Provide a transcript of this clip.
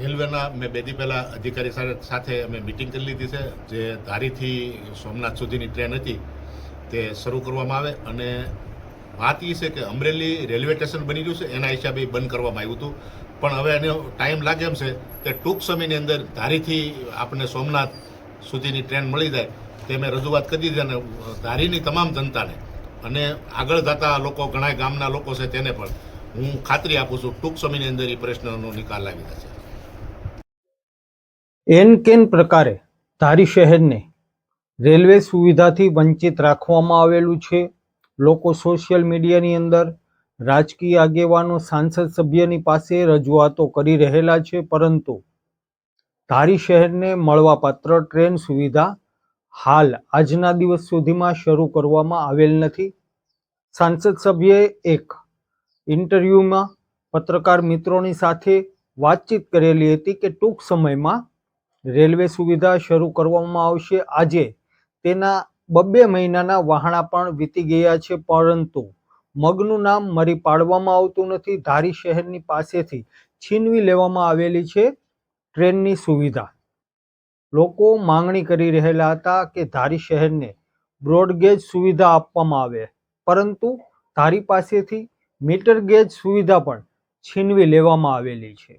રેલવેના મેં બે દી પહેલાં અધિકારી સાથે અમે મિટિંગ કરી લીધી છે. જે ધારીથી સોમનાથ સુધીની ટ્રેન હતી, તે શરૂ કરવામાં આવે અને વાત એ છે કે અમરેલી રેલવે સ્ટેશન બની ગયું છે, એના હિસાબે બંધ કરવામાં આવ્યું હતું. પણ હવે એનો ટાઈમ લાગે એમ છે કે ટૂંક સમયની અંદર ધારીથી આપણને સોમનાથ સુધીની ટ્રેન મળી જાય, તે મેં રજૂઆત કરી દીધી અને ધારીની તમામ જનતાને અને આગળ જતા લોકો, ઘણા ગામના લોકો છે તેને પણ હું ખાતરી આપું છું, ટૂંક સમયની અંદર એ પ્રશ્નનો નિકાલ લાવી જશે એન કેન પ્રકારે ધારી શહેરને રેલવે સુવિધાથી વંચિત રાખવામાં આવેલું છે. લોકો સોશિયલ મીડિયાની અંદર રાજકીય આગેવાનો, સાંસદ સભ્યની પાસે રજૂઆતો કરી રહેલા છે, પરંતુ ધારી શહેરને મળવાપાત્ર ટ્રેન સુવિધા હાલ આજના દિવસ સુધીમાં શરૂ કરવામાં આવેલ નથી. સાંસદ સભ્યએ એક ઇન્ટરવ્યૂમાં પત્રકાર મિત્રોની સાથે વાતચીત કરેલી હતી કે ટૂંક સમયમાં રેલવે સુવિધા શરૂ કરવામાં આવશે. આજે તેના બબ્બે મહિનાના વહાણા પણ વીતી ગયા છે, પરંતુ મગનું નામ મરી પાડવામાં આવતું નથી. ધારી શહેરની પાસેથી છીનવી લેવામાં આવેલી છે ટ્રેનની સુવિધા. લોકો માંગણી કરી રહેલા હતા કે ધારી શહેરને બ્રોડગેજ સુવિધા આપવામાં આવે, પરંતુ ધારી પાસેથી મીટર ગેજ સુવિધા પણ છીનવી લેવામાં આવેલી છે.